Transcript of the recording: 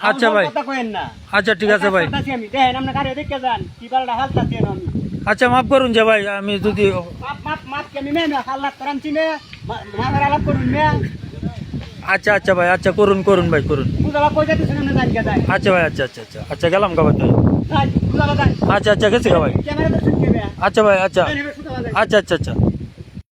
আচ্ছা ভাই। আচ্ছা ঠিক আছে ভাই। আচ্ছা মাফ করুন যে ভাই আমি যদি আচ্ছা আচ্ছা ভাই আচ্ছা করুন করুন ভাই করুন। আচ্ছা ভাই আচ্ছা আচ্ছা আচ্ছা। আচ্ছা গেলাম তাই আচ্ছা আচ্ছা গেছি গা ভাই। আচ্ছা ভাই আচ্ছা। আচ্ছা আচ্ছা আচ্ছা।